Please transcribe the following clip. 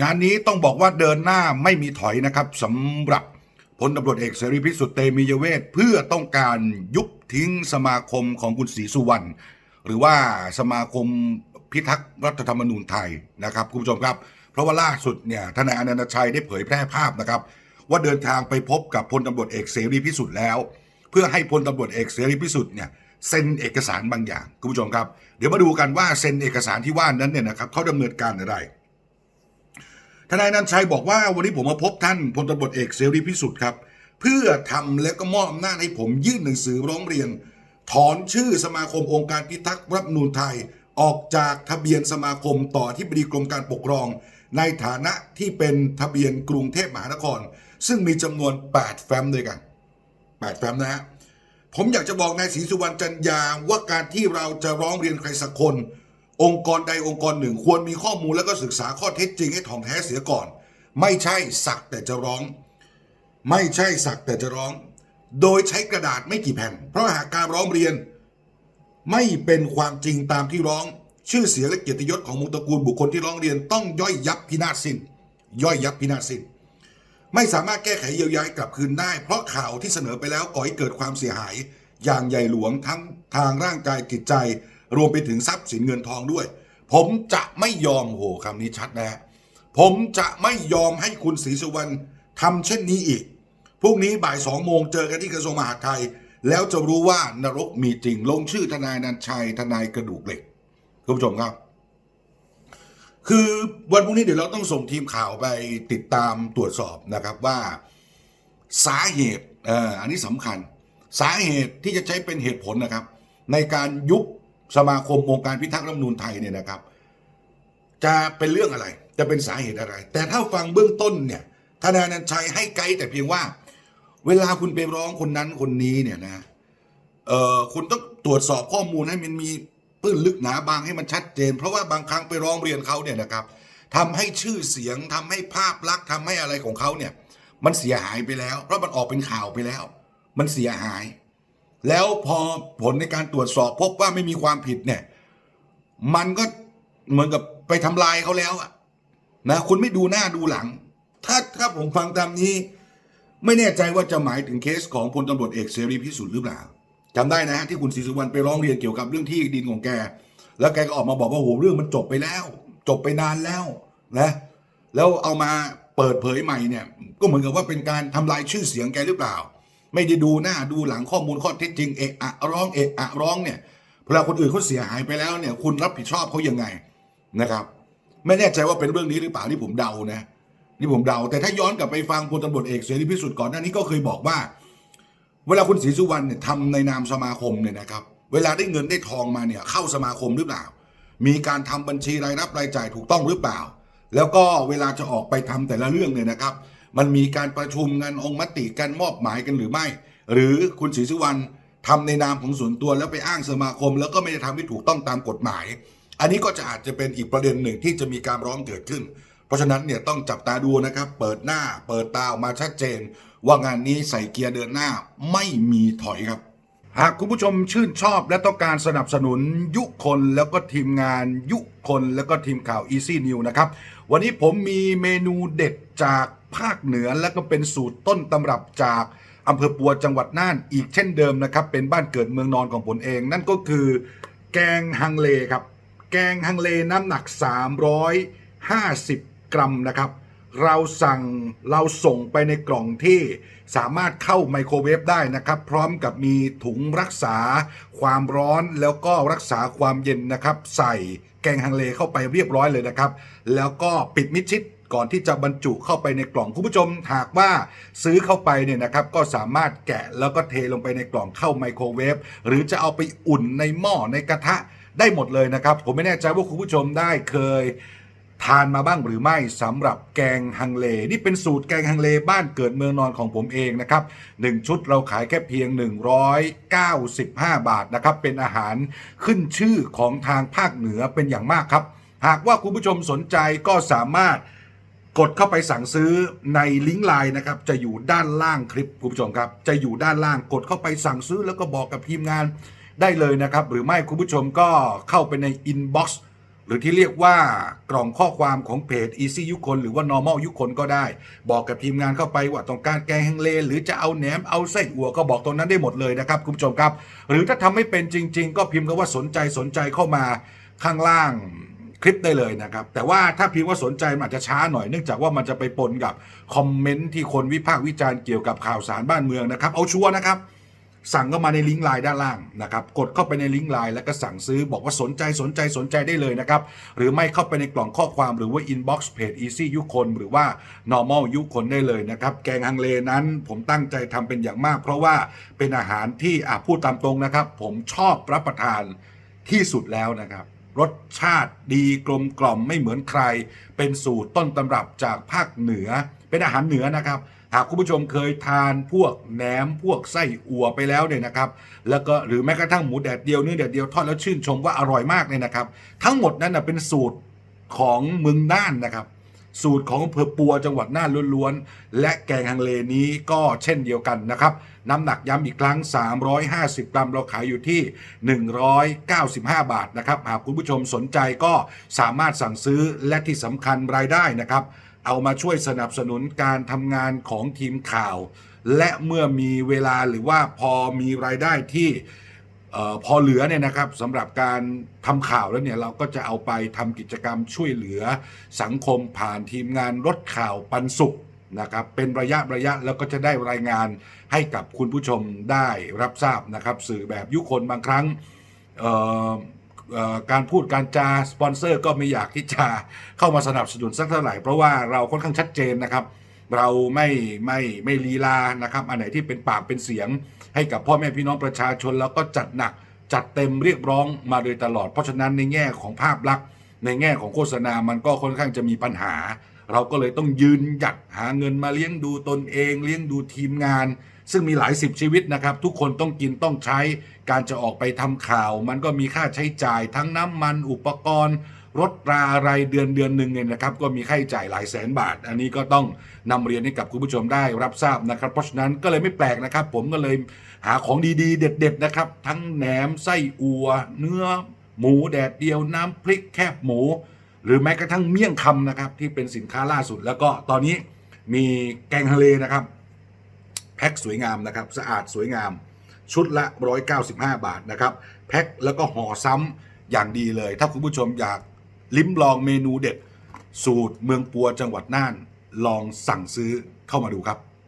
งานนี้ต้องบอกว่าเดินหน้าไม่มีถอยนะครับสำหรับพลตำรวจเอกเสรีพิสุทธิ์เตมียเวทเพื่อต้องการยุบทิ้งสมาคมของคุณศรีสุวรรณหรือว่าสมาคมพิทักษ์รัฐธรรมนูญไทยนะครับคุณผู้ชมครับ เพราะว่าล่าสุดเนี่ยทนายอนันตชัยได้เผยแพร่ภาพนะครับ ว่าเดินทางไปพบกับพลตำรวจเอกเสรีพิสุทธิ์แล้ว เพื่อให้พลตำรวจเอกเสรีพิสุทธิ์เนี่ยเซ็นเอกสารบางอย่างคุณผู้ชมครับ เดี๋ยวมาดูกันว่าเซ็นเอกสารที่ว่านั้นเนี่ยนะครับเขาดำเนินการอะไร ทนายนันชัยบอกว่าวันนี้ผมมาพบท่านพลตำรวจเอกเสรีพิสุทธิ์ครับ เพื่อทำและก็มอบอำนาจให้ผมยื่นหนังสือร้องเรียน ถอนชื่อสมาคมองค์การพิทักษ์รัฐนูญไทย ออกจากทะเบียนสมาคมต่อที่บดีกรมการปกครอง ในฐานะที่เป็นทะเบียนกรุงเทพมหานคร ซึ่งมีจำนวน 8 แฟ้มด้วยกัน 8 แฟ้มนะฮะผมอยากจะบอกนายศรีสุวรรณจันยาว่าการที่เราจะร้องเรียนใครสักคน องค์กรใดองค์กรหนึ่ง ควรมีข้อมูลแล้วก็ศึกษาข้อเท็จจริงให้ถ่องแท้เสียก่อน ไม่ใช่สักแต่จะร้อง ไม่ใช่สักแต่จะร้อง โดยใช้กระดาษไม่กี่แผ่น เพราะหากการร้องเรียน ไม่เป็นความจริงตามที่ร้อง ชื่อเสียงและเกียรติยศของมุงตระกูลบุคคลที่ร้องเรียนต้องย่อยยับพินาศสิ้น ย่อยยับพินาศสิ้นไม่สามารถแก้ไขเยียวยากลับคืนได้ เพราะข่าวที่เสนอไปแล้วก่อให้เกิดความเสียหาย อย่างใหญ่หลวงทั้งทางร่างกายจิตใจ รวมไปถึงทรัพย์สินเงินทองด้วย ผมจะไม่ยอมโหคำนี้ชัดนะฮะผมจะไม่ยอมให้คุณศรีสุวรรณทำเช่นนี้อีกพรุ่งนี้บ่ายสองโมงเจอกันที่กระทรวงมหาดไทย แล้วจะรู้ว่านรกมีจริง ลงชื่อทนายนันชัยทนายกระดูกเหล็กคุณผู้ชมครับ คือวันพรุ่งนี้เดี๋ยวเราต้องส่งทีมข่าวไปติดตามตรวจสอบนะครับว่าสาเหตุอ่ออันนี้สำคัญ สาเหตุที่จะใช้เป็นเหตุผลนะครับ ในการยุบ สมาคมองค์การพิทักษ์รัฐมนูญไทยเนี่ยนะครับ จะเป็นเรื่องอะไร จะเป็นสาเหตุอะไร แต่ถ้าฟังเบื้องต้นเนี่ยทนายนันชัยให้ไกด์แต่เพียงว่า เวลาคุณไปร้องคนนั้นคนนี้เนี่ยนะเอ่อคุณต้องตรวจสอบข้อมูลให้มันมีตื้นลึกหนาบางให้มันชัดเจน เพราะว่าบางครั้งไปร้องเรียนเขาเนี่ยนะครับทำให้ชื่อเสียงทำให้ภาพลักษณ์ทำให้อะไรของเขาเนี่ย มันเสียหายไปแล้ว เพราะมันออกเป็นข่าวไปแล้ว มันเสียหาย แล้วพอผลในการตรวจสอบพบว่าไม่มีความผิดเนี่ย มันก็เหมือนกับไปทำลายเขาแล้วอะนะคุณไม่ดูหน้าดูหลัง ถ้าถ้าผมฟังตามนี้ ไม่แน่ใจว่าจะหมายถึงเคสของพลตำรวจเอกเสรีพิสุทธิ์หรือเปล่าจำได้นะฮะที่คุณศรีสุวรรณไปร้องเรียนเกี่ยวกับเรื่องที่ดินของแก แล้วแกก็ออกมาบอกว่าโหเรื่องมันจบไปแล้ว จบไปนานแล้วนะแล้วเอามาเปิดเผยใหม่เนี่ย ก็เหมือนกับว่าเป็นการทำลายชื่อเสียงแกหรือเปล่า ไม่ได้ดูหน้าดูหลังข้อมูลข้อเท็จจริงเอะอะร้องเอะอะร้องเนี่ยเวลาคนอื่นเขาเสียหายไปแล้วเนี่ย คุณรับผิดชอบเขายังไงนะครับ ไม่แน่ใจว่าเป็นเรื่องนี้หรือเปล่านี่ผมเดานะนี่ผมเดา แต่ถ้าย้อนกลับไปฟังพลตำรวจเอกเสรีพิสุทธิ์ก่อนหน้านี้ก็เคยบอกว่า เวลาคุณศรีสุวรรณเนี่ยทำในนามสมาคมเนี่ยนะครับ เวลาได้เงินได้ทองมาเนี่ยเข้าสมาคมหรือเปล่า มีการทำบัญชีรายรับรายจ่ายถูกต้องหรือเปล่า แล้วก็เวลาจะออกไปทำแต่ละเรื่องเนี่ยนะครับ มันมีการประชุมกันองค์มติกันมอบหมายกันหรือไม่ หรือคุณศรีสุวรรณทำในนามของส่วนตัวแล้วไปอ้างสมาคม แล้วก็ไม่ได้ทำให้ถูกต้องตามกฎหมาย อันนี้ก็จะอาจจะเป็นอีกประเด็นหนึ่งที่จะมีการร้องเกิดขึ้น เพราะฉะนั้นเนี่ยต้องจับตาดูนะครับ เปิดหน้าเปิดตาออกมาชัดเจน ว่างานนี้ใส่เกียร์เดินหน้าไม่มีถอยครับ หากคุณผู้ชมชื่นชอบและต้องการสนับสนุนยุคนแล้วก็ทีมงานยุคนแล้วก็ทีมข่าว Easy New นะครับวันนี้ผมมีเมนูเด็ดจาก ภาคเหนือและก็เป็นสูตรต้นตำรับจากอำเภอปัวจังหวัดน่านอีกเช่นเดิมนะครับ เป็นบ้านเกิดเมืองนอนของผมเอง นั่นก็คือ แกงฮังเลครับ แกงฮังเลน้ำหนัก 350 กรัมนะครับ เราสั่งเราส่งไปในกล่องที่สามารถเข้าไมโครเวฟได้นะครับ พร้อมกับมีถุงรักษาความร้อนแล้วก็รักษาความเย็นนะครับ ใส่แกงฮังเลเข้าไปเรียบร้อยเลยนะครับ แล้วก็ปิดมิดชิด ก่อนที่จะบรรจุเข้าไปในกล่องคุณผู้ชมหากว่าซื้อเข้าไปเนี่ยนะครับก็สามารถแกะแล้วก็เทลงไปในกล่องเข้าไมโครเวฟหรือจะเอาไปอุ่นในหม้อในกระทะได้หมดเลยนะครับ ผมไม่แน่ใจว่าคุณผู้ชมได้เคยทานมาบ้างหรือไม่สำหรับแกงฮังเล นี่เป็นสูตรแกงฮังเลบ้านเกิดเมืองนอนของผมเองนะครับหนึ่งชุดเราขายแค่เพียง 195 บาทนะครับ เป็นอาหารขึ้นชื่อของทางภาคเหนือเป็นอย่างมากครับ หากว่าคุณผู้ชมสนใจก็สามารถ กดเข้าไปสั่งซื้อในลิงก์ไลน์นะครับ จะอยู่ด้านล่างคลิปคุณผู้ชมครับ จะอยู่ด้านล่างกดเข้าไปสั่งซื้อแล้วก็บอกกับทีมงานได้เลยนะครับ หรือไม่คุณผู้ชมก็เข้าไปในอินบ็อกซ์หรือที่เรียกว่ากล่องข้อความของเพจ Easy ยุคนหรือว่า normal ยุคนก็ได้ บอกกับทีมงานเข้าไปว่าต้องการแกงฮังเล หรือจะเอาแหนมเอาไส้อั่วก็บอกตรงนั้นได้หมดเลยนะครับคุณผู้ชมครับ หรือถ้าทำไม่เป็นจริง ๆ ก็พิมพ์คำว่าสนใจสนใจเข้ามาข้างล่าง คลิปได้เลยนะครับ แต่ว่าถ้าพิมพ์ว่าสนใจมันอาจจะช้าหน่อยเนื่องจากว่ามันจะไปปนกับคอมเมนต์ที่คนวิพากษ์วิจารณ์เกี่ยวกับข่าวสารบ้านเมืองนะครับ เอาชัวร์นะครับ สั่งเข้ามาในลิงก์ไลน์ด้านล่างนะครับกดเข้าไปในลิงก์ไลน์แล้วก็สั่งซื้อบอกว่าสนใจสนใจสนใจได้เลยนะครับ หรือไม่เข้าไปในกล่องข้อความหรือว่า inbox เพจ easy ยุคนหรือว่า normal ยุคนได้เลยนะครับแกงฮังเลนั้นผมตั้งใจทำเป็นอย่างมาก เพราะว่าเป็นอาหารที่อะพูดตามตรงนะครับ ผมชอบรับประทานที่สุดแล้วนะครับ รสชาติดีกลมกล่อมไม่เหมือนใคร เป็นสูตรต้นตำรับจากภาคเหนือ เป็นอาหารเหนือนะครับ หากคุณผู้ชมเคยทานพวกแหนมพวกไส้อั่วไปแล้วเนี่ยนะครับ แล้วก็หรือแม้กระทั่งหมูแดดเดียวเนื้อแดดเดียวทอดแล้วชื่นชมว่าอร่อยมากเลยนะครับ ทั้งหมดนั้นนะเป็นสูตรของเมืองน่านนะครับ สูตรของอำเภอปัวจังหวัดน่านล้วนๆ และแกงฮังเลนี้ก็เช่นเดียวกันนะครับ น้ำหนักย้ำอีกครั้ง 350 กรัมเราขายอยู่ที่ 195 บาทนะครับ หากคุณผู้ชมสนใจก็สามารถสั่งซื้อและที่สำคัญรายได้นะครับ เอามาช่วยสนับสนุนการทำงานของทีมข่าว และเมื่อมีเวลาหรือว่าพอมีรายได้ที่ พอเหลือเนี่ยนะครับสำหรับการทำข่าวแล้วเนี่ยเราก็จะเอาไปทำกิจกรรมช่วยเหลือสังคมผ่านทีมงานรถข่าวปันสุขนะครับเป็นระยะระยะแล้วก็จะได้รายงานให้กับคุณผู้ชมได้รับทราบนะครับ สื่อแบบยุคนบางครั้งการพูดการจาสปอนเซอร์ก็ไม่อยากที่จะเข้ามาสนับสนุนสักเท่าไหร่เพราะว่าเราค่อนข้างชัดเจนนะครับ เราไม่ไม่ไม่ลีลานะครับอันไหนที่เป็นปากเป็นเสียง ให้กับพ่อแม่พี่น้องประชาชน แล้วก็จัดหนักจัดเต็มเรียกร้องมาโดยตลอด เพราะฉะนั้นในแง่ของภาพลักษณ์ ในแง่ของโฆษณามันก็ค่อนข้างจะมีปัญหา เราก็เลยต้องยืนหยัดหาเงินมาเลี้ยงดูตนเอง เลี้ยงดูทีมงาน ซึ่งมีหลายสิบชีวิตนะครับ ทุกคนต้องกินต้องใช้การจะออกไปทำข่าว มันก็มีค่าใช้จ่ายทั้งน้ำมันอุปกรณ์ รถราอะไรเดือนเดือนหนึ่งเนี่ยนะครับก็มีค่าใช้จ่ายหลายแสนบาท อันนี้ก็ต้องนำเรียนให้กับคุณผู้ชมได้รับทราบนะครับ เพราะฉะนั้นก็เลยไม่แปลกนะครับ ผมก็เลยหาของดีๆ เด็ด ๆนะครับ ทั้งแหนมไส้อัว เนื้อ หมูแดดเดียว น้ำพริกแคบหมู หรือแม้กระทั่งเมี่ยงคำนะครับที่เป็นสินค้าล่าสุด แล้วก็ตอนนี้มีแกงทะเลนะครับแพ็คสวยงามนะครับสะอาดสวยงาม ชุดละ 195 บาทนะครับแพ็คแล้วก็ห่อซ้ำอย่างดีเลย ถ้าคุณผู้ชมอยาก ลิ้มลองเมนูเด็ด สูตรเมืองปัวจังหวัดน่าน ลองสั่งซื้อเข้ามาดูครับ